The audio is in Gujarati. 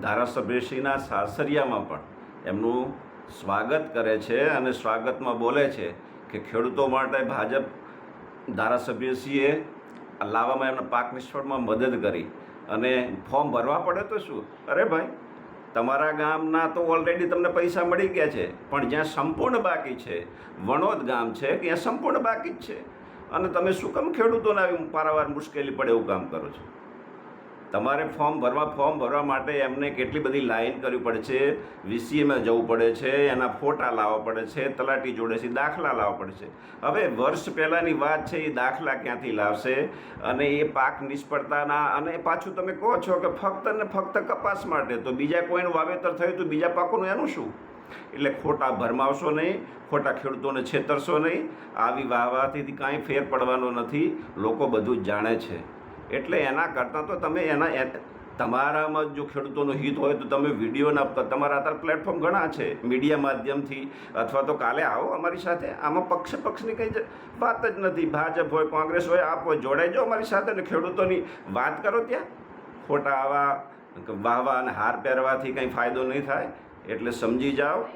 ધારાસભ્યશ્રીના સાસરિયામાં પણ એમનું સ્વાગત કરે છે અને સ્વાગતમાં બોલે છે કે ખેડૂતો માટે ભાજપ ધારાસભ્યશ્રીએ લાવવામાં એમના પાક નિષ્ફળમાં મદદ કરી. અને ફોર્મ ભરવા પડે તો શું? અરે ભાઈ, તમારા ગામના તો ઓલરેડી તમને પૈસા મળી ગયા છે, પણ જ્યાં સંપૂર્ણ બાકી છે, વણોદ ગામ છે, ત્યાં સંપૂર્ણ બાકી જ છે. અને તમે શું કામ ખેડૂતોને આવી પારાવાર મુશ્કેલી પડે એવું કામ કરો છો? તમારે ફોર્મ ભરવા ફોર્મ ભરવા માટે એમને કેટલી બધી લાઈન કરવી પડે છે? વીસીએમાં જવું પડે છે, એના ફોટા લાવવા પડે છે, તલાટી જોડેથી દાખલા લાવવા પડે છે. હવે વર્ષ પહેલાંની વાત છે, એ દાખલા ક્યાંથી લાવશે? અને એ પાક નિષ્ફળતાના, અને પાછું તમે કહો છો કે ફક્ત ને ફક્ત કપાસ માટે, તો બીજા કોઈનું વાવેતર થયું તો બીજા પાકોનું એનું શું? એટલે ખોટા ભરમાવશો નહીં, ખોટા ખેડૂતોને છેતરશો નહીં. આવી વાહવાથી કાંઈ ફેર પડવાનો નથી. લોકો બધું જ જાણે છે. એટલે એના કરતાં તો તમે એના તમારામાં જો ખેડૂતોનું હિત હોય તો તમે વિડીયોના તમારા અત્યારે પ્લેટફોર્મ ઘણા છે મીડિયા માધ્યમથી. અથવા તો કાલે આવો અમારી સાથે. આમાં પક્ષ પક્ષની કંઈ વાત જ નથી. ભાજપ હોય, કોંગ્રેસ હોય, આપ હોય જોડાઈ જાઓ અમારી સાથે ને ખેડૂતોની વાત કરો ત્યાં. ખોટા આવા વાહવા અને હાર પહેરવાથી કંઈ ફાયદો નહીં થાય. એટલે સમજી જાઓ.